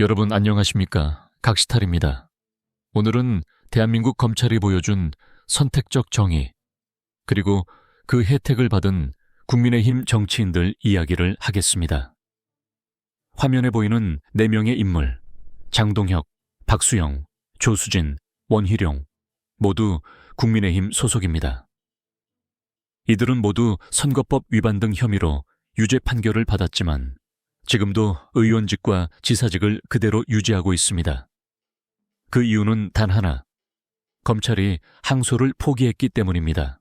여러분 안녕하십니까? 각시탈입니다. 오늘은 대한민국 검찰이 보여준 선택적 정의, 그리고 그 혜택을 받은 국민의힘 정치인들 이야기를 하겠습니다. 화면에 보이는 4명의 인물, 장동혁, 박수영, 조수진, 원희룡, 모두 국민의힘 소속입니다. 이들은 모두 선거법 위반 등 혐의로 유죄 판결을 받았지만 지금도 의원직과 지사직을 그대로 유지하고 있습니다. 그 이유는 단 하나. 검찰이 항소를 포기했기 때문입니다.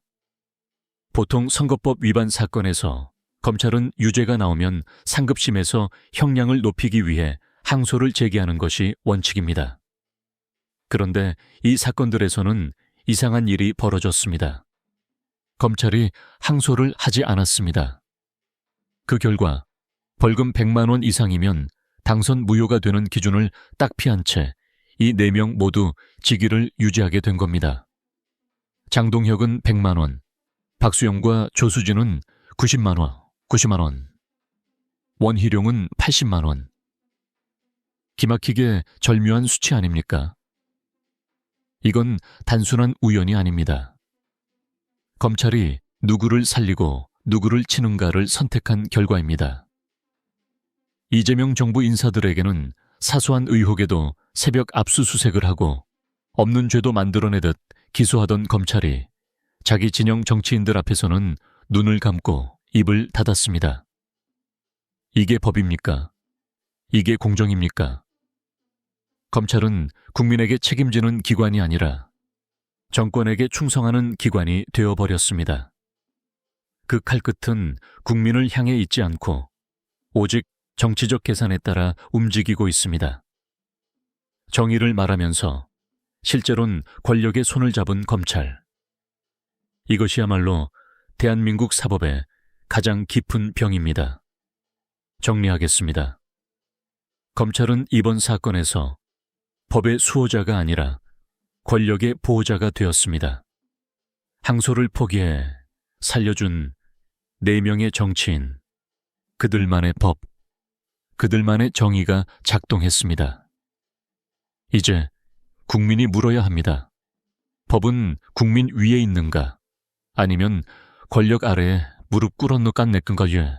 보통 선거법 위반 사건에서 검찰은 유죄가 나오면 상급심에서 형량을 높이기 위해 항소를 제기하는 것이 원칙입니다. 그런데 이 사건들에서는 이상한 일이 벌어졌습니다. 검찰이 항소를 하지 않았습니다. 그 결과 벌금 100만 원 이상이면 당선 무효가 되는 기준을 딱 피한 채 이 네 명 모두 직위를 유지하게 된 겁니다. 장동혁은 100만 원, 박수영과 조수진은 90만 원, 90만 원, 원희룡은 80만 원. 기막히게 절묘한 수치 아닙니까? 이건 단순한 우연이 아닙니다. 검찰이 누구를 살리고 누구를 치는가를 선택한 결과입니다. 이재명 정부 인사들에게는 사소한 의혹에도 새벽 압수수색을 하고 없는 죄도 만들어내듯 기소하던 검찰이 자기 진영 정치인들 앞에서는 눈을 감고 입을 닫았습니다. 이게 법입니까? 이게 공정입니까? 검찰은 국민에게 책임지는 기관이 아니라 정권에게 충성하는 기관이 되어버렸습니다. 그 칼끝은 국민을 향해 있지 않고 오직 정치적 계산에 따라 움직이고 있습니다. 정의를 말하면서 실제론 권력의 손을 잡은 검찰. 이것이야말로 대한민국 사법의 가장 깊은 병입니다. 정리하겠습니다. 검찰은 이번 사건에서 법의 수호자가 아니라 권력의 보호자가 되었습니다. 항소를 포기해 살려준 네 명의 정치인, 그들만의 법, 그들만의 정의가 작동했습니다. 이제 국민이 물어야 합니다. 법은 국민 위에 있는가? 아니면 권력 아래에 무릎 꿇어놓간 내끈거예.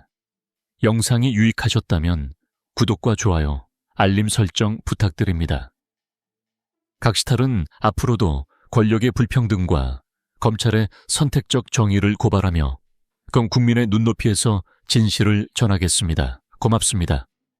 영상이 유익하셨다면 구독과 좋아요, 알림 설정 부탁드립니다. 각시탈은 앞으로도 권력의 불평등과 검찰의 선택적 정의를 고발하며 그럼 국민의 눈높이에서 진실을 전하겠습니다. 고맙습니다.